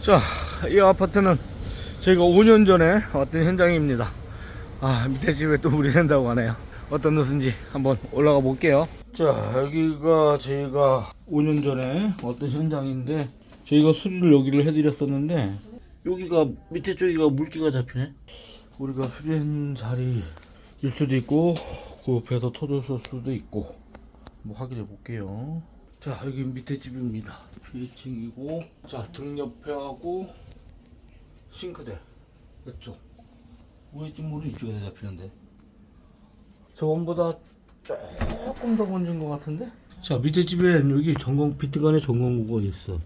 자, 이 아파트는 저희가 5년 전에 왔던 현장입니다. 아, 밑에 집에 또 물이 샌다고 하네요. 어떤 노선지 한번 올라가 볼게요. 자, 여기가 저희가 5년 전에 왔던 현장인데 저희가 수리를 여기를 해드렸었는데 여기가 밑에 쪽이가 물기가 잡히네. 우리가 수리한 자리일 수도 있고 그 옆에서 터졌을 수도 있고 한번 확인해 볼게요. 자, 여기 밑에 집입니다. 1층이고 자, 등 옆에하고 싱크대 이쪽. 왜 지금 물이 이쪽에서 잡히는데? 저번보다 조금 더 번진 것 같은데? 자, 밑에 집엔 여기 전공 비트간에 전공구가 있어.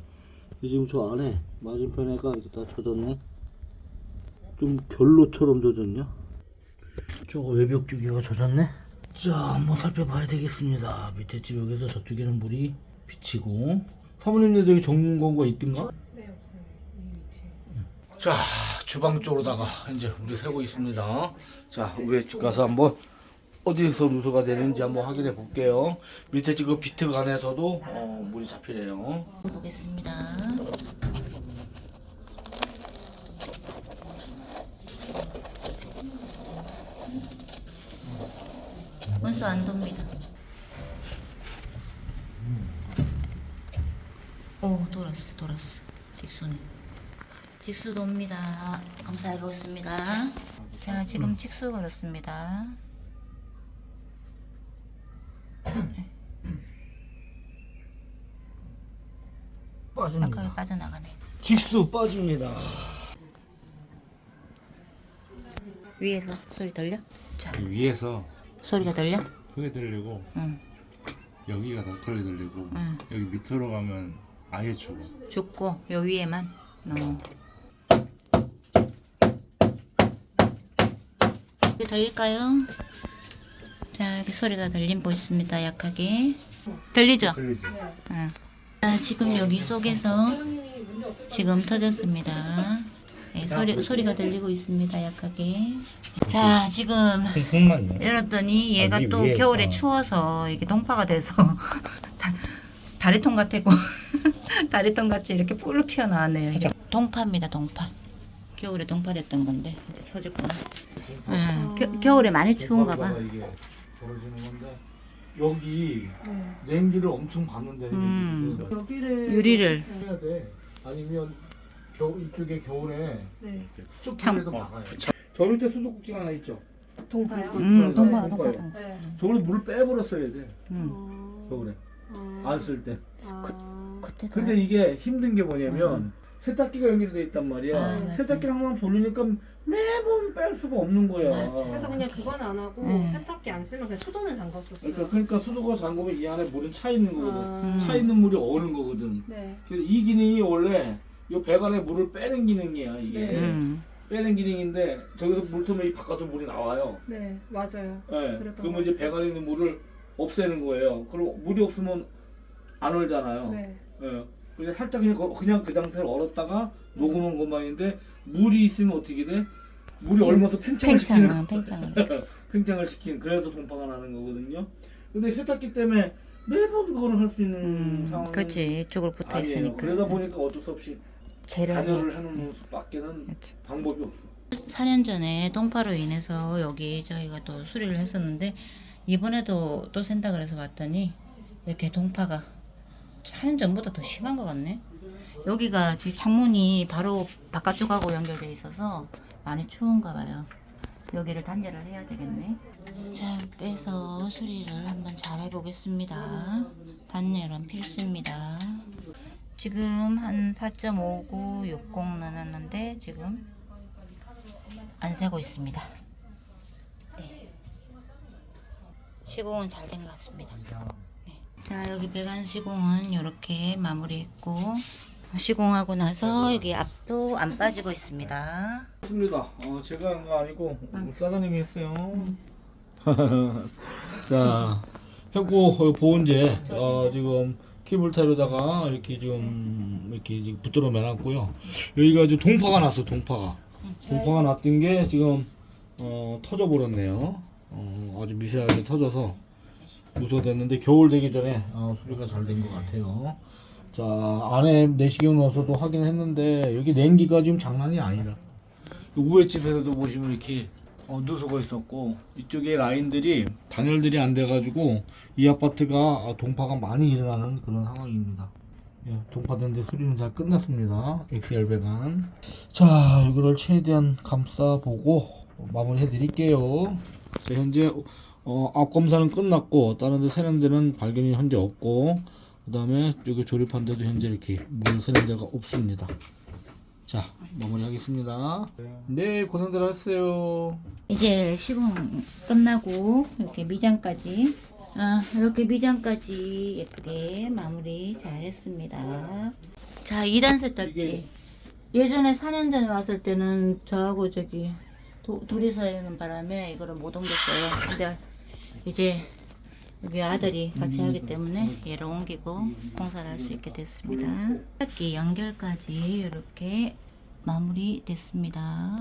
지금 저 안에 맞은편에가 이렇게 다 젖었네. 좀 결로처럼 젖었냐? 저거 외벽 쪽이가 젖었네. 자, 한번 살펴봐야 되겠습니다. 밑에 집 여기서 저쪽에는 물이 비치고. 사모님들 여기 전공구가 있던가? 네 없어요 이 위치에 자 주방 쪽으로다가 이제 우리 세고 있습니다 자 위에 집 가서 한번 어디에서 누수가 되는지 한번 확인해 볼게요 밑에 지금 비트 간에서도 어, 물이 잡히네요 보겠습니다. 원수 안 돕니다. 오 돌았어 돌았어 직수네. 직수 돕니다. 검사해 보겠습니다. 자 지금 직수 걸었습니다. 빠집니다 아까 빠져나가네. 직수 빠집니다 위에서 소리 들려? 자 위에서 소리가 들려? 크게 들리고 응. 여기가 더 크게 들리고 응. 여기 밑으로 가면 아예 죽어 죽고 요 위에만 어. 이게 들릴까요? 자 여기 소리가 들림 보있습니다 약하게 들리죠? 들리지? 응. 아, 지금 여기 속에서 지금 터졌습니다 네, 소리, 소리가 들리고 있습니다 약하게 자 지금 콩만요 열었더니 얘가 위- 또 위에, 겨울에 어. 추워서 이게 동파가 돼서 다, 다리통 같고 다리통 같이 이렇게 뿔로 튀어나왔네요. 이게 동파입니다, 동파. 겨울에 동파 됐던 건데 이제 터졌구나. 응, 겨, 겨울에 많이 추운가 봐. 이게 벌어지는 건데 여기 네 냉기를 엄청 받는다는 음. 여기를 유리를 해야 돼 아니면 겨, 이쪽에 겨울에 네 수도꼭지라도 막아요 저 밑에 수도꼭지가 하나 있죠 동파요? 음, 동파, 네. 동파, 동파. 네 저걸 물을 빼버렸어야 돼 음. 어, 겨울에 어, 안쓸 때. 아, 그때도 근데 이게 힘든 게 뭐냐면 세탁기가 연결돼 있단 말이야. 아, 맞아. 세탁기를 한번 돌리니까 매번 뺄 수가 없는 거야. 맞아. 그래서 그냥 그건 안 하고 음. 세탁기 안 쓰면 그냥 수도는 잠궜었어요 그러니까, 그러니까 수도가 잠그면 이 안에 물은 차 있는 거거든. 아, 차 있는 물이 어는 거거든. 네 그래서 이 기능이 원래 이 배관에 물을 빼는 기능이야 이게. 네. 음. 빼는 빼는 기능인데 저기서 물 틀면 이 바깥으로 물이 나와요. 네, 맞아요 예. 그랬던 그러면 것 이제 같아요. 배관에 있는 물을 없애는 거예요. 그럼 물이 없으면 안 얼잖아요. 네 예. 그냥 살짝 그냥, 거- 그냥 그 상태로 얼었다가 녹으는 것만인데 물이 있으면 어떻게 돼? 물이 얼면서 팽창을 시키는 팽창은, 팽창은. 팽창을 시키는 그래서 동파가 나는 거거든요. 근데 세탁기 때문에 매번 그거를 할 수 있는 음, 상황은 그렇지. 이쪽으로 붙어 아니에요. 있으니까. 그러다 보니까 어쩔 수 없이 재료를. 단열을 해놓는 수밖에는 그렇지. 방법이 없어. 4년 전에 동파로 인해서 여기 저희가 또 수리를 했었는데 이번에도 또 샌다 그래서 왔더니 이렇게 동파가 4년 전보다 더 심한 것 같네. 여기가 창문이 바로 바깥쪽하고 연결돼 있어서 많이 추운가 봐요. 여기를 단열을 해야 되겠네. 자, 빼서 수리를 한번 잘 해보겠습니다. 단열은 필수입니다. 지금 한 4.59, 60 나눴는데 지금 안 세고 있습니다. 네. 시공은 잘 된 것 같습니다. 네. 자 여기 배관 시공은 이렇게 마무리했고 시공하고 나서 여기 앞도 안 빠지고 있습니다. 맞습니다. 어, 제가 한 거 아니고 사장님이 했어요. 음. 자, 했고 보온재 어, 지금 케이블타로다가 이렇게 지금 이렇게 붙들어 매놨고요. 여기가 지금 동파가 났어, 동파가. 동파가 났던 게 지금 어, 터져 버렸네요. 어, 아주 미세하게 터져서 됐는데 겨울 되기 전에 어, 수리가 잘 된 것 같아요. 자 안에 내시경 넣어서도 확인했는데 여기 냉기가 지금 장난이 아니다. 우회 집에서도 보시면 이렇게 어, 누수가 있었고 이쪽에 라인들이 단열들이 안 돼가지고 이 아파트가 아, 동파가 많이 일어나는 그런 상황입니다. 예, 동파된데 수리는 잘 끝났습니다. XL 배관. 자 이거를 최대한 감싸보고 마무리해 드릴게요. 자, 현재 어, 앞 검사는 끝났고 다른 데 새는 데는 발견이 현재 없고 그 다음에 여기 조립한 데도 현재 이렇게 물 데가 없습니다. 자 마무리하겠습니다. 네 고생들 하셨어요. 이제 시공 끝나고 이렇게 미장까지 아, 이렇게 미장까지 예쁘게 마무리 잘했습니다. 자, 2단 세탁기. 예전에 4년 전에 왔을 때는 저하고 저기 도, 둘이서 있는 바람에 이거를 못 옮겼어요. 근데 이제 여기 아들이 같이 하기 때문에 얘를 옮기고 공사를 할 수 있게 됐습니다. 세탁기 연결까지 이렇게 마무리 됐습니다.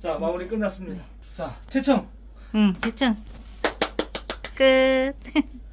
자 마무리 끝났습니다. 자 퇴청. 응, 됐죠? 끝.